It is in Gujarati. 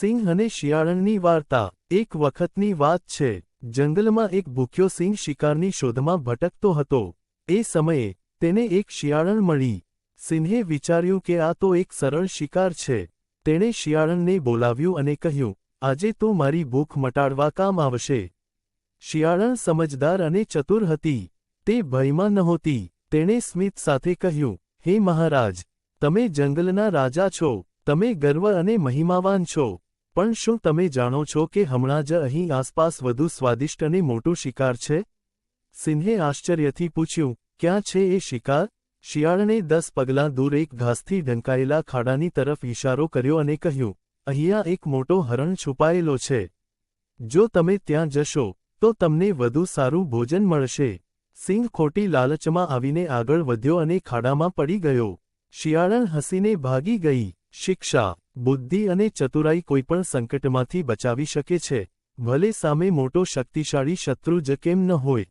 સિંહ અને શિયાળણની વાર્તા. એક વખતની વાત છે, જંગલમાં એક ભૂખ્યો સિંહ શિકારની શોધમાં ભટકતો હતો. એ સમયે તેને એક શિયાળણ મળી. સિંહે વિચાર્યું કે આ તો એક સરળ શિકાર છે. તેણે શિયાળણને બોલાવ્યું અને કહ્યું, આજે તો મારી ભૂખ મટાડવા કામ આવશે. શિયાળણ સમજદાર અને ચતુર હતી. તે ભયમાં નહોતી. તેણે સ્મિત સાથે કહ્યું, હે મહારાજ, તમે જંગલના રાજા છો. તમે ગર્વ અને મહિમાવાન છો. પણ શું તમે જાણો છો કે હમણાં જ અહીં આસપાસ વધુ સ્વાદિષ્ટ અને મોટું શિકાર છે? સિંહે આશ્ચર્યથી પૂછ્યું, ક્યાં છે એ શિકાર? શિયાળને દસ પગલાં દૂર એક ઘાસથી ઢંકાયેલા ખાડાની તરફ ઇશારો કર્યો અને કહ્યું, અહીંયા એક મોટો હરણ છુપાયેલો છે. જો તમે ત્યાં જશો, તો તમને વધુ સારું ભોજન મળશે. સિંહ ખોટી લાલચમાં આવીને આગળ વધ્યો અને ખાડામાં પડી ગયો. શિયાળણ હસીને ભાગી ગઈ. શિક્ષા બુદ્ધિ અને ચતુરાઈ કોઈપણ સંકટમાંથી બચાવી શકે છે, ભલે સામે મોટો શક્તિશાળી શત્રુ જ કેમ ન હોય.